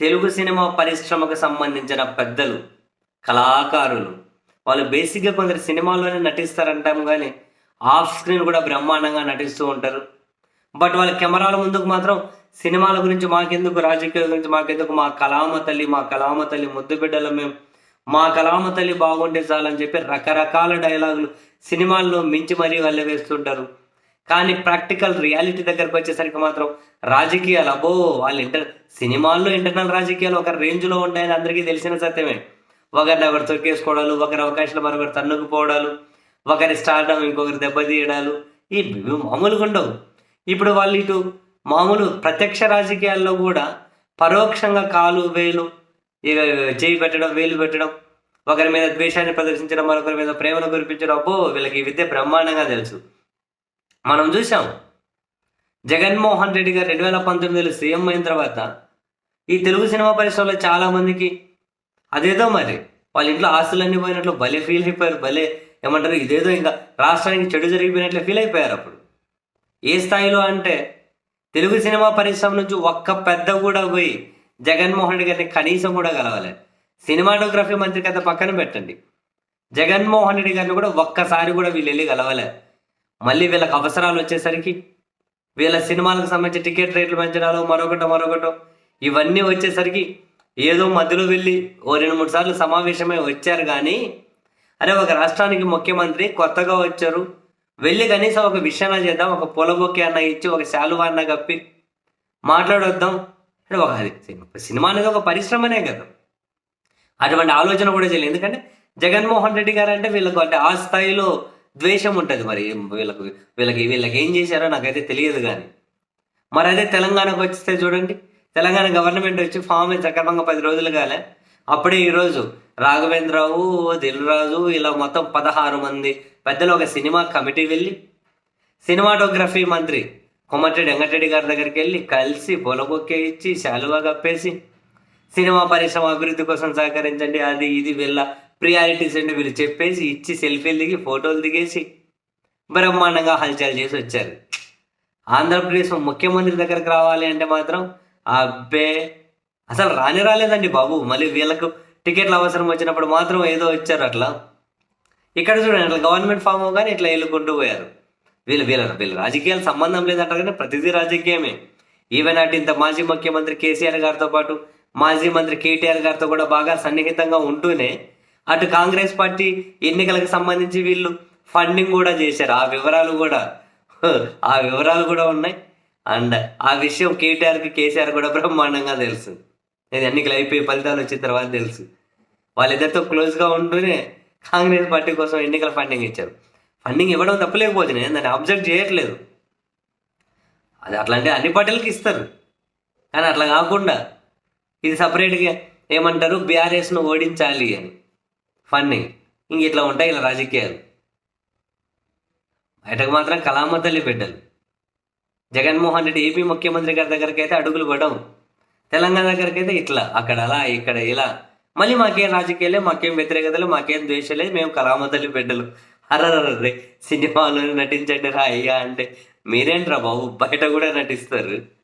Telugu cinema పరిశ్రమకు సంబంధించిన పెద్దలు కళాకారులు వాళ్ళు బేసిక్గా కొందరు సినిమాల్లోనే నటిస్తారంటాం కానీ ఆఫ్ స్క్రీన్ కూడా బ్రహ్మాండంగా నటిస్తూ ఉంటారు. బట్ వాళ్ళ కెమెరాల ముందుకు మాత్రం సినిమాల గురించి మాకెందుకు రాజకీయాల గురించి మాకెందుకు మా కళామ తల్లి మా కళామ తల్లి ముద్దు బిడ్డలు మేము మా కళామ తల్లి బాగుంటే చాలని చెప్పి రకరకాల డైలాగులు సినిమాల్లో మించి మరీ వెళ్ళ వేస్తుంటారు కానీ ప్రాక్టికల్ రియాలిటీ దగ్గరకు వచ్చేసరికి మాత్రం రాజకీయాలు అబ్బో వాళ్ళు ఇంటర్ సినిమాల్లో ఇంటర్నల్ రాజకీయాలు ఒక రేంజ్లో ఉంటాయని అందరికీ తెలిసిన సత్యమే. ఒకరిని ఒకరు తొక్కేసుకోవడాలు ఒకరి అవకాశాలు మరొకరు తన్నుకుపోవడాలు ఒకరి స్టార్డం ఇంకొకరి దెబ్బతీయడాలు ఈ ఇవి మామూలుగా ఉండవు. ఇప్పుడు వాళ్ళు ఇటు మామూలు ప్రత్యక్ష రాజకీయాల్లో కూడా పరోక్షంగా కాలు వేలు ఇక చేయి పెట్టడం వేలు పెట్టడం ఒకరి మీద ద్వేషాన్ని ప్రదర్శించడం మరొకరి మీద ప్రేమను కురిపించడం అబ్బో వీళ్ళకి ఈ విద్య బ్రహ్మాండంగా తెలుసు. మనం చూసాం జగన్మోహన్ రెడ్డి గారు రెండు వేల పంతొమ్మిదిలో సీఎం అయిన తర్వాత ఈ తెలుగు సినిమా పరిశ్రమలో చాలా మందికి అదేదో మరి. వాళ్ళ ఇంట్లో ఆస్తులన్నీ పోయినట్లు భలే ఫీల్ అయిపోయారు భలే ఏమంటారు ఇదేదో ఇంకా రాష్ట్రానికి చెడు జరిగిపోయినట్లు ఫీల్ అయిపోయారు అప్పుడు. ఏ స్థాయిలో అంటే తెలుగు సినిమా పరిశ్రమ నుంచి ఒక్క పెద్ద కూడా పోయి జగన్మోహన్ రెడ్డి గారిని కనీసం కూడా కలవాలి సినిమాటోగ్రఫీ మంత్రి కథ పక్కన పెట్టండి. జగన్మోహన్ రెడ్డి గారిని కూడా ఒక్కసారి కూడా వీళ్ళు వెళ్ళి కలవలే. మళ్ళీ వీళ్ళకి అవసరాలు వచ్చేసరికి వీళ్ళ సినిమాలకు సంబంధించి టికెట్ రేట్లు పెంచడాలు మరొకటో మరొకటో ఇవన్నీ వచ్చేసరికి ఏదో మధ్యలో వెళ్ళి ఓ రెండు మూడు సార్లు సమావేశమై వచ్చారు కానీ అరే ఒక రాష్ట్రానికి ముఖ్యమంత్రి కొత్తగా వచ్చారు. వెళ్ళి కనీసం ఒక విషయాన చేద్దాం ఒక పొలబొక్కి అన్న ఇచ్చి ఒక శాలువా అన్న కప్పి మాట్లాడొద్దాం. అంటే ఒక సినిమా అనేది ఒక పరిశ్రమనే కదా. అటువంటి ఆలోచన కూడా చేయలేదు. ఎందుకంటే జగన్మోహన్ రెడ్డి గారు అంటే వీళ్ళకు అంటే ఆ స్థాయిలో ద్వేషం ఉంటుంది మరి వీళ్ళకు వీళ్ళకి వీళ్ళకి ఏం చేశారో నాకైతే తెలియదు కానీ మరి అదే తెలంగాణకు వచ్చేస్తే చూడండి తెలంగాణ గవర్నమెంట్ వచ్చి ఫామ్ సక్రమంగా పది రోజులు కాలే. అప్పుడే ఈరోజు రాఘవేంద్రరావు దిల్రాజు ఇలా మొత్తం పదహారు మంది పెద్దలు ఒక సినిమా కమిటీ వెళ్ళి సినిమాటోగ్రఫీ మంత్రి కొమ్మటిరెడ్డి వెంకటరెడ్డి గారి దగ్గరికి వెళ్ళి కలిసి పొలబొక్కే ఇచ్చి శాలువా కప్పేసి సినిమా పరిశ్రమ అభివృద్ధి కోసం సహకరించండి అది ఇది వీళ్ళ ప్రియారిటీస్ అంటే వీళ్ళు చెప్పేసి ఇచ్చి సెల్ఫీలు దిగి ఫోటోలు దిగేసి బ్రహ్మాండంగా హల్చల్ చేసి వచ్చారు. ఆంధ్రప్రదేశ్ ముఖ్యమంత్రి దగ్గరకు రావాలి అంటే మాత్రం అబ్బే అసలు రాని రాలేదండి బాబు. మళ్ళీ వీళ్ళకు టికెట్లు అవసరం వచ్చినప్పుడు మాత్రం ఏదో ఇచ్చారు అట్లా. ఇక్కడ చూడండి అట్లా గవర్నమెంట్ ఫామ్ కానీ ఇట్లా వెళ్ళుకుంటూ పోయారు. వీళ్ళు వీళ్ళ వీళ్ళు రాజకీయాలు సంబంధం లేదంటారు కానీ ప్రతిదీ రాజకీయమే. ఈవెన్ అటు ఇంత మాజీ ముఖ్యమంత్రి కేసీఆర్ గారితో పాటు మాజీ మంత్రి కేటీఆర్ గారితో కూడా బాగా సన్నిహితంగా ఉంటూనే అటు కాంగ్రెస్ పార్టీ ఎన్నికలకు సంబంధించి వీళ్ళు ఫండింగ్ కూడా చేశారు. ఆ వివరాలు కూడా ఆ వివరాలు కూడా ఉన్నాయి. అండ్ ఆ విషయం కేటీఆర్కి కేసీఆర్ కూడా బ్రహ్మాండంగా తెలుసు. ఇది ఎన్నికలు అయిపోయి ఫలితాలు వచ్చిన తర్వాత తెలుసు. వాళ్ళిద్దరితో క్లోజ్గా ఉంటూనే కాంగ్రెస్ పార్టీ కోసం ఎన్నికల ఫండింగ్ ఇచ్చారు. ఫండింగ్ ఇవ్వడం తప్పలేకపోతే నేను దాన్ని అబ్జర్వ్ చేయట్లేదు. అది అట్లాంటి అన్ని పార్టీలకి ఇస్తారు. కానీ అట్లా కాకుండా ఇది సపరేట్గా ఏమంటారు? బీఆర్ఎస్ను ఓడించాలి అని. ఫన్నీ. ఇంక ఇట్లా ఉంటాయి ఇలా రాజకీయాలు. బయటకు మాత్రం కలామ తల్లి బిడ్డలు. జగన్మోహన్ రెడ్డి ఏపీ ముఖ్యమంత్రి గారి దగ్గరికి అయితే అడుగులు పడవు. తెలంగాణ దగ్గరికి అయితే ఇట్లా అక్కడ అలా ఇక్కడ ఇలా. మళ్ళీ మాకేం రాజకీయాలే మాకేం వ్యతిరేకతలు మాకేం ద్వేషాలే మేము కలామ తల్లి బిడ్డలు. అర్రర్రే సినిమాలో నటించండి రా అయ్యా అంటే మీరేంట్రా బాబు బయట కూడా నటిస్తారు?